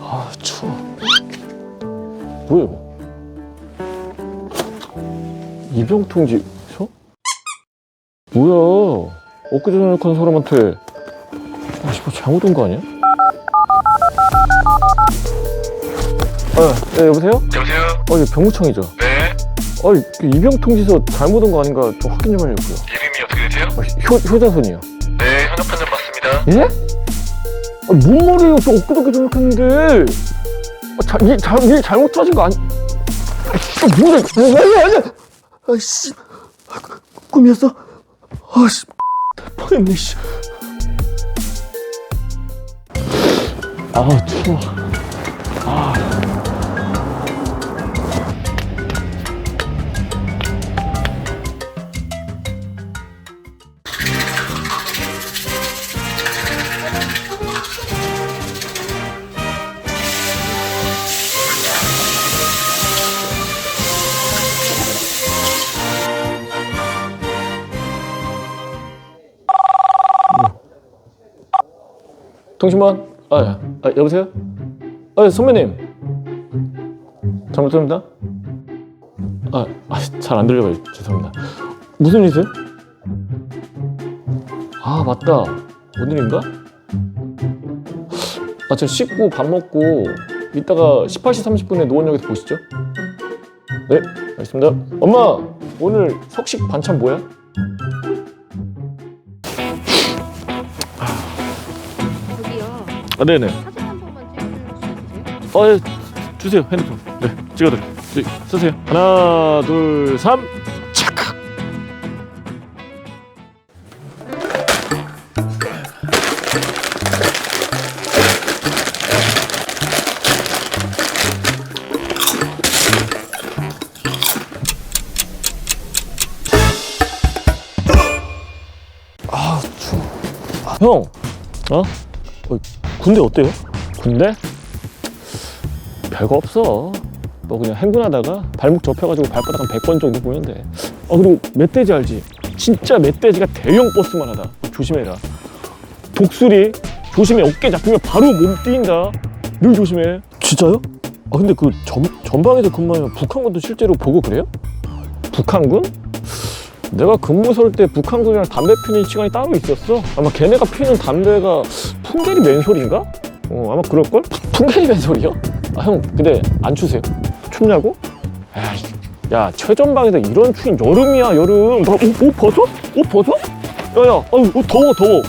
아 추워 뭐야 이거 이병통지 서? 뭐야 엊그제 전역한 사람한테 아 씨발 잘못 온 거 아니야? 아, 네, 여보세요? 여보세요? 어, 이거 병무청이죠? 네. 어, 이병통지서 잘못 온 거 아닌가 좀 확인 좀 하려고요. 이름이 어떻게 되세요? 아, 효, 효자손이요. 예? 아, 뭔 말이에요? 저 엊그저께 전역했는데. 아, 자, 일, 잘, 일 잘못 찾은 거 아니... 아, 뭐야. 아니, 아니. 아, 그, 꿈이었어? 아씨. 뻔했네, 씨. 아, 추워. 통신반? 아, 예. 아 여보세요? 아, 예, 선배님. 잘못합니다. 아, 아 잘 안 들려요. 죄송합니다. 무슨 일이세요? 아, 맞다. 오늘인가? 아, 저 씻고 밥 먹고 이따가 18시 30분에 노원역에서 보시죠. 네, 알겠습니다. 엄마, 오늘 석식 반찬 뭐야? 아, 네네. 사진 한 번만 찍어주실 수 있으세요? 어, 예, 주세요 핸드폰. 네, 찍어드릴게요. 네, 쓰세요. 하나, 둘, 삼, 착각. 아, 추워. 아, 형, 어? 어, 군대 어때요? 군대? 별거 없어. 뭐 그냥 행군하다가 발목 접혀가지고 발바닥 한 100번 정도 보면 돼. 아 그리고 멧돼지 알지? 진짜 멧돼지가 대형 버스만 하다. 조심해라. 독수리 조심해. 어깨 잡히면 바로 몸 뛰인다. 늘 조심해. 진짜요? 아 근데 그 전, 전방에서 근무하면 북한군도 실제로 보고 그래요? 북한군? 내가 근무 설 때 북한군이랑 담배 피는 시간이 따로 있었어. 아마 걔네가 피는 담배가 풍계리 맨솔인가? 어 아마 그럴걸? 풍계리 맨솔이요? 아 형 근데 안 추세요? 춥냐고? 에이, 야 최전방에서 이런 추위 여름이야 여름 나 옷, 옷 벗어? 옷 벗어? 야 야 아유 옷 더워 더워